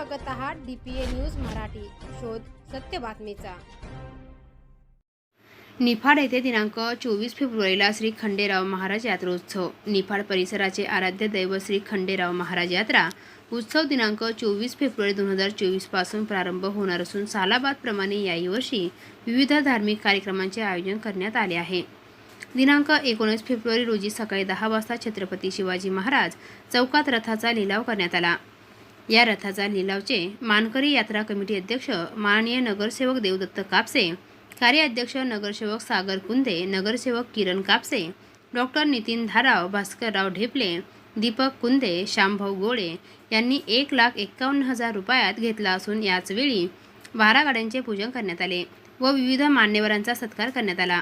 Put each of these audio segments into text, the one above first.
बघत आहात D P A news Marathi. शोध सत्य बातमीचा. निफाड येथे दिनांक चोवीस फेब्रुवारीला श्री खंडेराव महाराज यात्रोत्सव. निफाड परिसराचे आराध्य दैव श्री खंडेराव महाराज यात्रा उत्सव दिनांक चोवीस फेब्रुवारी दोन हजार चोवीसपासून प्रारंभ होणार असून सालाबादप्रमाणे याही वर्षी विविध धार्मिक कार्यक्रमांचे आयोजन करण्यात आले आहे. दिनांक एकोणीस फेब्रुवारी रोजी सकाळी दहा वाजता छत्रपती शिवाजी महाराज चौकात रथाचा लिलाव करण्यात आला. या रथाचा लिलावचे मानकरी यात्रा कमिटी अध्यक्ष माननीय नगरसेवक देवदत्त कापसे कार्याध्यक्ष नगरसेवक सागर कुंदे नगरसेवक किरण कापसे डॉक्टर नितीन धाराव भास्करराव ढेपले दीपक कुंदे शामभाऊ गोळे यांनी एक लाख एक्कावन्न हजार रुपयात घेतला असून याचवेळी वारागाड्यांचे बारा गाड्यांचे पूजन करण्यात आले व विविध मान्यवरांचा सत्कार करण्यात आला.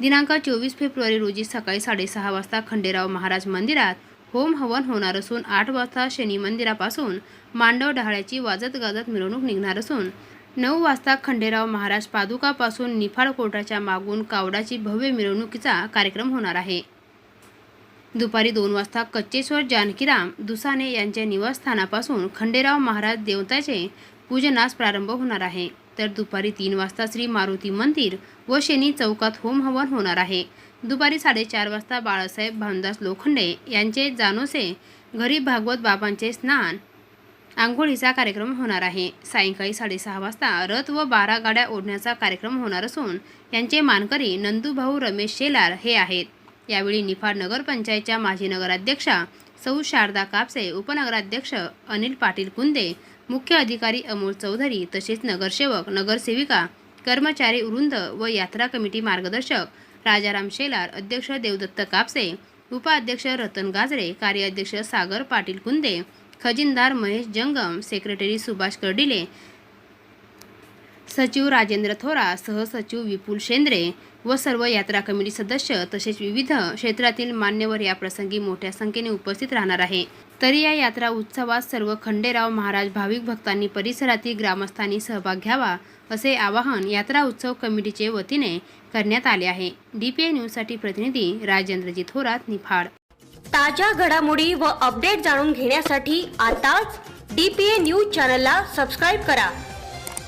दिनांक चोवीस फेब्रुवारी रोजी सकाळी साडेसहा वाजता खंडेराव महाराज मंदिरात होम हवन होणार असून आठ वाजता शनी मंदिरापासून मांडव डहाळ्याची वाजत गाजत मिरवणूक निघणार असून नऊ वाजता खंडेराव महाराज पादुकापासून निफाड कोर्टाच्या मागून कावडाची भव्य मिरवणुकीचा कार्यक्रम होणार आहे. दुपारी दोन वाजता कच्चेश्वर जानकीराम दुसाने यांच्या निवासस्थानापासून खंडेराव महाराज देवताचे पूजनास प्रारंभ होणार आहे. तर दुपारी तीन वाजता श्री मारुती मंदिर व शनी चौकात होम हवन होणार आहे. दुपारी साडेचार वाजता बाळासाहेब भामदास लोखंडे यांचे जानोसे घरी भागवत बाबांचे स्नान आंघोळीचा कार्यक्रम होणार आहे. सायंकाळी साडेसहा वाजता रथ व बारा गाड्या ओढण्याचा कार्यक्रम होणार असून यांचे मानकरी नंदूभाऊ रमेश शेलार हे आहेत. यावेळी निफाड नगरपंचायतच्या माजी नगराध्यक्षा सौ शारदा कापसे उपनगराध्यक्ष अनिल पाटील कुंदे मुख्य अधिकारी अमोल चौधरी तसेच नगरसेवक नगरसेविका कर्मचारी वृंद व यात्रा कमिटी मार्गदर्शक राजाराम शेलार अध्यक्ष देवदत्त कापसे उपाध्यक्ष रतन गाजरे कार्याध्यक्ष सागर पाटील कुंदे खजिनदार महेश जंगम सेक्रेटरी सुभाष कर्डिले सचिव राजेंद्र थोरा सहसचिव विपुल शेंद्रे व सर्व यात्रा कमिटी सदस्य तसेच विविध क्षेत्रातील मान्यवर या प्रसंगी मोठ्या संख्येने उपस्थित राहणार आहे. तरी या यात्रा उत्सवात सर्व खंडेराव महाराज भाविक भक्तांनी परिसरातील ग्रामस्थांनी सहभाग घ्यावा असे आवाहन यात्रा उत्सव कमिटीचे वतीने करण्यात आले आहे. डीपीए न्यूजसाठी प्रतिनिधी राजेंद्रजी थोरात निफाड. ताज्या घडामोडी व अपडेट जाणून घेण्यासाठी आताच डी पी ए न्यूज चॅनलला सबस्क्राईब करा.